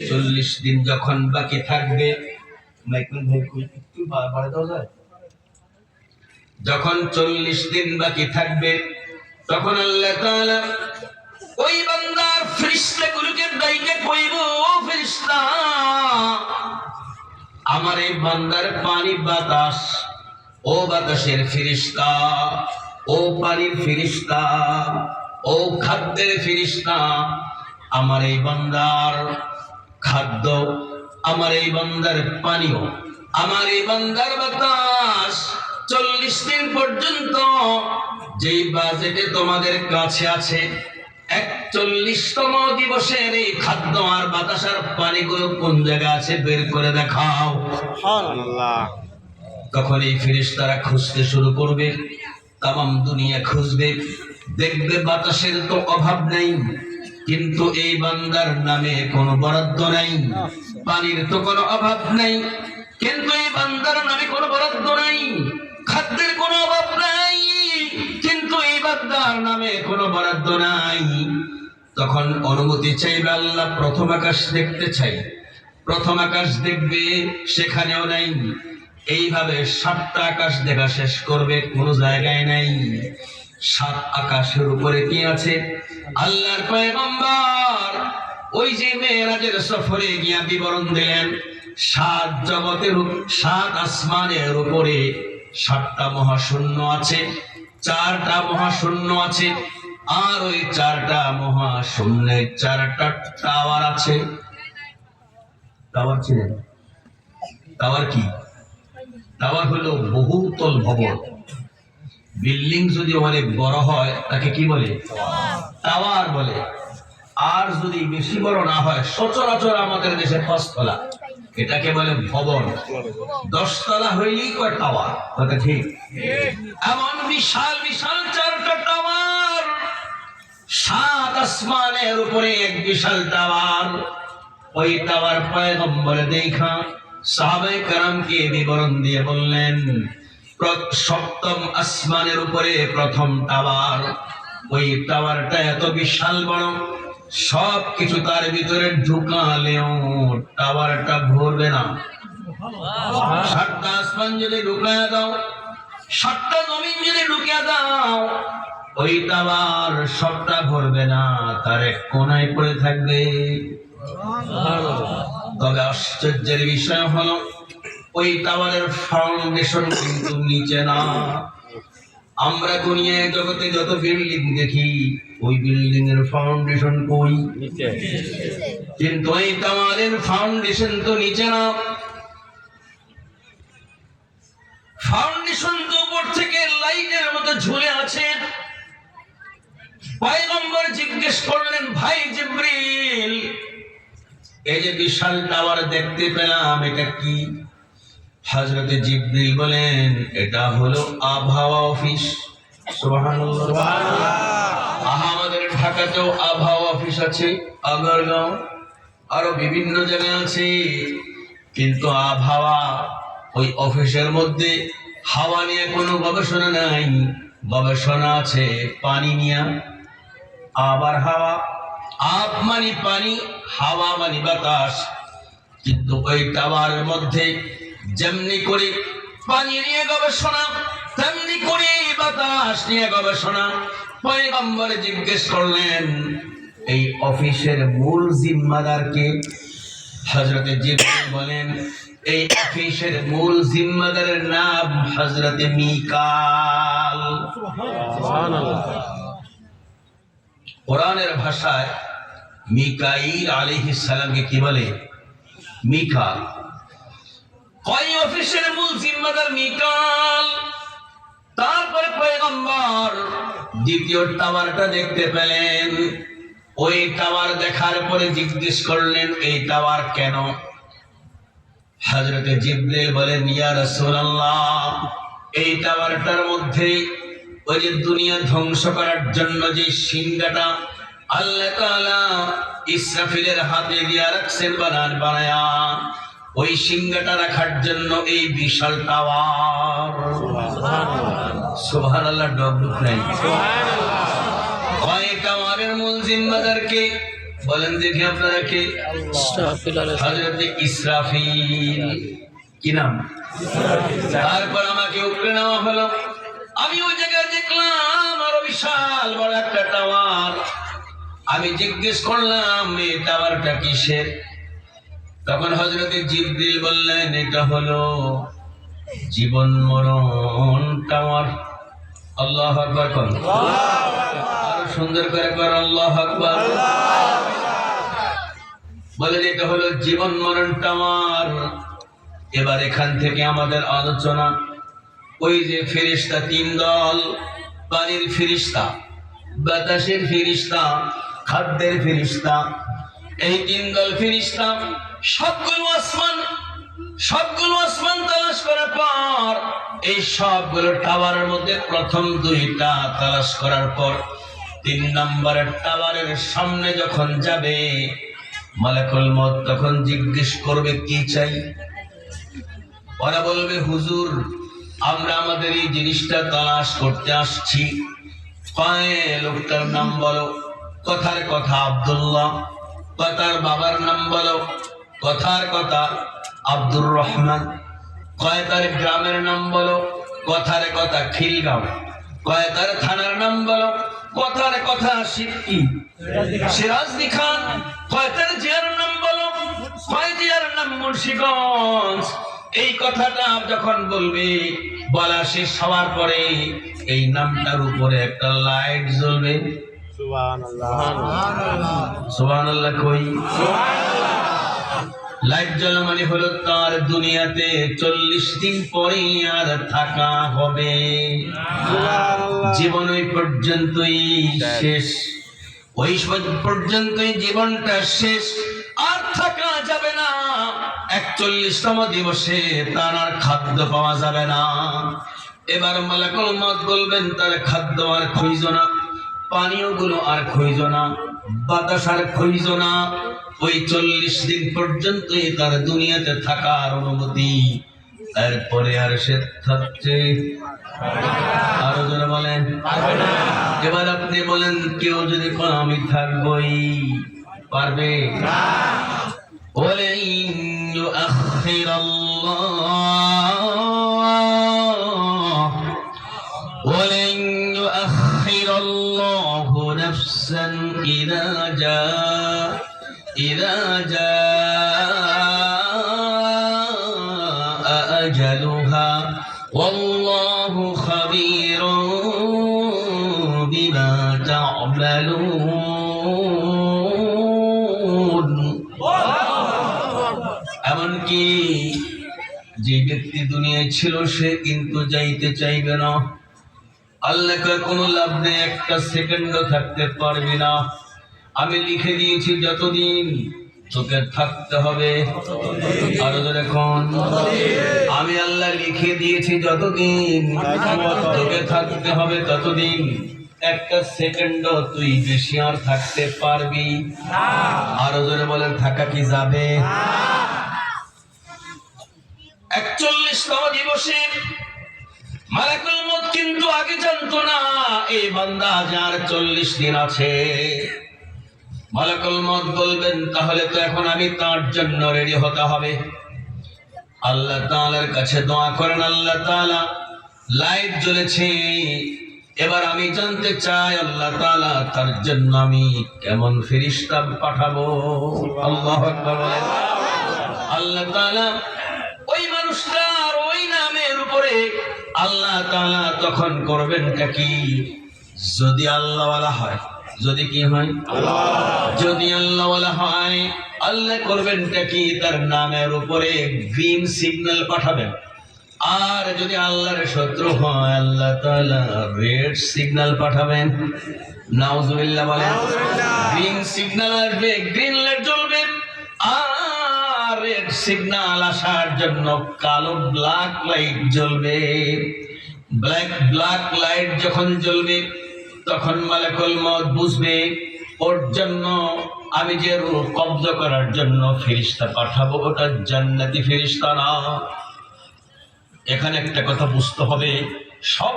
চল্লিশ দিন যখন বাকি থাকবে? যখন চল্লিশ দিন বাকি থাকবে, তখন আল্লাহ ওই বান্দার ফেরেশতাগুলোকে ডাইকে কইব, ও আমার এই বান্দার পানি বাতাস, ও বাতাসের ফিরিস্তা ও পানির ফিরিস্তা ও খাদ্যের ফিরিস্তা আমার এই বান্দার খাদ্য আমার এই বান্দার পানীয় আমার এই বান্দার বাতাস চল্লিশ দিন পর্যন্ত যেই বাজেটে তোমাদের কাছে আছে একচল্লিশতম দিবসের এই খাদ্য আর বাতাস আর পানিগুলো কোন জায়গায় আছে বের করে দেখাও। তখন এই ফিরিস্তারা খুঁজতে শুরু করবে তামাম দুনিয়া খুঁজবে দেখবে বাতাসের তো অভাব নেই। কিন্তু এই বান্দার নামে কোনো বরাদ্দ নাই। পানির তো কোনো অভাব নাই। কিন্তু এই বান্দার নামে কোনো বরাদ্দ নাই। খাদ্যের কোনো অভাব নাই। কিন্তু এই বান্দার নামে কোনো বরাদ্দ নাই। তখন অনুমতি চাইবে আল্লাহ, প্রথম আকাশ দেখতে চাই। প্রথম আকাশ দেখবে, সেখানেও নাই। এইভাবে সাতটা আকাশ দেখা শেষ করবে, কোনো জায়গায় নাই। সাত আকাশের উপরে কি আছে? আল্লাহর পয়গম্বর। ওই যে মেয়েরাজের সফরে গিয়া বিবরণ দিলেন, সাত জগতের সাত আসমানের উপরে সাতটা মহাশূন্য আছে, চারটা মহাশূন্য আছে, আর ওই চারটা মহাশূন্যের চারটা টাওয়ার আছে। টাওয়ার ছিলেন? টাওয়ার কি? টাওয়ার হলো বহুতল ভবন। বিল্ডিং যদি অনেক বড় হয়, তাকে কি বলে? টাওয়ার বলে। আর যদি বেশি বড় না হয়, সচরাচর আমাদের দেশে পাঁচতলা। এটাকে বলে ভবন। দশতলা হইলেই কয় টাওয়ার? কথা ঠিক? এমন বিশাল বিশাল চারটা টাওয়ার। সাত আসমানের উপরে এক বিশাল টাওয়ার। ওই টাওয়ার পয়গম্বর দেখা সাহাবাই কারামকে বিবরণ দিয়ে বললেন সপ্তম আসমানের উপরে প্রথম টাওয়ার। ওই টাওয়ারটা এত বিশাল বড় সব কিছু তার ভিতরে ঢুকালেও টাওয়ারটা ভরবে না। সাতটা আসমান যদি ঢুকায় দাও, সাতটা জমিন যদি ঢুকিয়ে দাও, ওই টাওয়ার সবটা ভরবে না, তার এক কোনায় পড়ে থাকবে। তবে আশ্চর্যের বিষয় হলো ওই টাওয়ারের ফাউন্ডেশন কিন্তু নিচে না। আমরা দুনিয়ায় জগতে যত বিল্ডিং দেখি ওই বিল্ডিং এর ফাউন্ডেশন কই? কিন্তু এই টাওয়ারের ফাউন্ডেশন তো নিচে না। ফাউন্ডেশন তো উপর থেকে লাইটের মতো ঝুলে আছে। পয়গম্বর জিজ্ঞেস করলেন ভাই জিব্রিল এই যে বিশাল টাওয়ার দেখতে পেলাম এটা কি? হজরতে জিব্রিল বলেন এটা হলো আবহাওয়া অফিস। আমাদের ঢাকাতেও আবহাওয়া অফিস আছে আগরগাঁও। আরও বিভিন্ন জায়গায় আছে। কিন্তু আবহাওয়া ওই অফিসের মধ্যে হাওয়া নিয়ে কোনো গবেষণা নাই। গবেষণা আছে পানি নিয়ে। আবার হাওয়া আপ মানে পানি হাওয়া মানে বাতাস। কিন্তু ওই টাওয়ারের মধ্যে যেমনি করে পানি নিয়ে গবেষণা, তেমনি করে বাতাস নিয়ে গবেষণা। পয়গম্বর জিজ্ঞেস করলেন, এই অফিসের মূল জিম্মাদারকে হজরতে জিব্রাইল বলেন, এই অফিসের মূল জিম্মাদারের নাম হজরতে মিকাল। কোরআনের ভাষায় মিকাইল আলাইহিস সালামকে কি বলে? মিকা কয় অফিসের মূল জিম্মাদার তারপরে পয়গম্বর দ্বিতীয় টাওয়ারটা দেখতে পেলেন। ওই টাওয়ার দেখার পরে জিজ্ঞেস করলেন, এই টাওয়ার কেন? হজরতে বলেন, ইয়া এই টাওয়ারটার মধ্যে ওই যে দুনিয়া ধ্বংস করার জন্য যে সিংহাটা আল্লাহ তাআলা ইসরাফিলের হাতে দিয়া রাখছেন, বানান, বানায়া। ওই সিংহাটা রাখার জন্য এই বিশাল টাওয়ার। ডবলুক নাই। কয় টাওয়ারের মূল জিম্মাদারকে বলেন আপনারা কে ইসরাফিল। কি নাম? তারপর আমাকে উপরে নেওয়া হলো। আমি ওই জায়গায় দেখলাম আরও বিশাল বড় একটা টাওয়ার। আমি জিজ্ঞেস করলাম, এই টাওয়ারটা কিসের? তখন হজরতে জিব্রিল বললেন, এটা হলো জীবন মরণ টাওয়ার। আল্লাহ আকবার কর আরও সুন্দর করে কর, আল্লাহ আকবার। বলে এটা হলো জীবন মরণ টাওয়ার। এবার এখান থেকে আমাদের আলোচনা। ওই যে ফেরিস্তা তিন দল পানির ফিরিস্তা বাতাসের ফিরিস্তা খাদ্যের ফেরিস্তা এই তিন দল ফিরিস্তা সবগুলো আসমান সবগুলো আসমান তালাশ করার পর, এই সবগুলো টাওয়ারের মধ্যে প্রথম দুইটা তালাশ করার পর, তিন নম্বরের টাওয়ারের সামনে যখন যাবে, মালাকুল মত তখন জিজ্ঞেস করবে, কি চাই? ওরা বলবে, হুজুর, আমরা আমাদের এই জিনিসটা তালাশ করতে আসছি। লোকটার নাম বলো। কথার কথা আব্দুল্লাহ, কথার বাবার নাম বলো। কথার কথা। আব্দুর রহমান কয় তার গ্রামের নাম বলো কথার কথা খিলগাঁও। কয় তার থানার নাম বলো কথার কথা সিদ্ধি সিরাজদি খান কয় তার জিয়ার নাম বলো কয় জিয়ার নাম মুন্সিগঞ্জ। এই কথাটা যখন বলবে বলা শেষ হওয়ার পরে এই নামটার উপরে একটা লাইট জ্বলবে। সুবহানাল্লাহ কই? লাইট জ্বলা মানে হলো তার দুনিয়াতে চল্লিশ দিন পরে আর থাকা হবে। জীবন ওই পর্যন্তই শেষ। ওই পর্যন্তই জীবনটা শেষ। আর থাকা যাবে না। একচল্লিশতম দিবসে তার আর খাদ্য পাওয়া যাবে না। এবার মালাকুল মত বলবেন, তার খাদ্য আর খইজ না। পানীয়গুলো আর খইজ না। বাতাস আর খইজ না ওই চল্লিশ দিন পর্যন্তই তার দুনিয়াতে থাকার অনুমতি তারপরে আর সে থাকছে আরো জনে বলেন এবার আপনি বলেন কেউ যদি কোন আমি থাকবই পারবে ولن يؤخر الله ولن إذا جاء إذا جاء أجلها والله خبير بما تعملون এমনকি যে ব্যক্তি দুনিয়ায় ছিল সে কিন্তু যাইতে চাইবে না আল্লাহকে কোনো লাভ নেই একটা সেকেন্ডও থাকতে পারবে না আমি লিখে দিয়েছি যতদিন তোকে থাকতে হবে। আরও এখন আমি আল্লাহ লিখে দিয়েছি যতদিন তোকে থাকতে হবে ততদিন। একটা সেকেন্ডও তুই বেশি আর থাকতে পারবি। আরও জোরে বলেন, থাকা কি যাবে? একচল্লিশতম দিবসে মালাকুল মত কিন্তু আগে জানতো না, এই বান্দা যার চল্লিশ দিন আছে। মালাকুল মত বলবেন, তাহলে তো এখন আমি তার জন্য রেডি হতে হবে। আল্লাহ তাআলার কাছে দোয়া করেন, আল্লাহ তাআলা, লাইট জ্বলেছে। এবার আমি জানতে চাই, আল্লাহ তাআলা তার জন্য আমি কেমন ফেরেশতা পাঠাবো? আল্লাহু আল্লাহ তাআলা, ওই মানুষটার ওই নামের উপরে আল্লাহ তাআলা তখন করবেন কি? যদি আল্লাহওয়ালা হয়। যদি কি হয়? যদি আল্লাহ ওয়ালা হয় আল্লাহ করবেনটা কি? তার নামের উপরে গ্রিন সিগন্যাল পাঠাবেন। আর যদি আল্লাহর শত্রু হয় আল্লাহ তাআলা রেড সিগন্যাল পাঠাবেন। নাউজুবিল্লাহ বলেন গ্রিন সিগন্যাল আসবে গ্রিন লাইট জ্বলবে। আর রেড সিগন্যাল আসার জন্য কালো ব্ল্যাক লাইট জ্বলবে। ব্ল্যাক ব্ল্যাক লাইট যখন জ্বলবে তখন মালাকুল মত বুঝবে, ওর জন্য আমি যে রূহ কব্জ করার জন্য ফেরিস্তা পাঠাবো, ওটা জান্নাতি ফেরিস্তা না। এখানে একটা কথা বুঝতে হবে, সব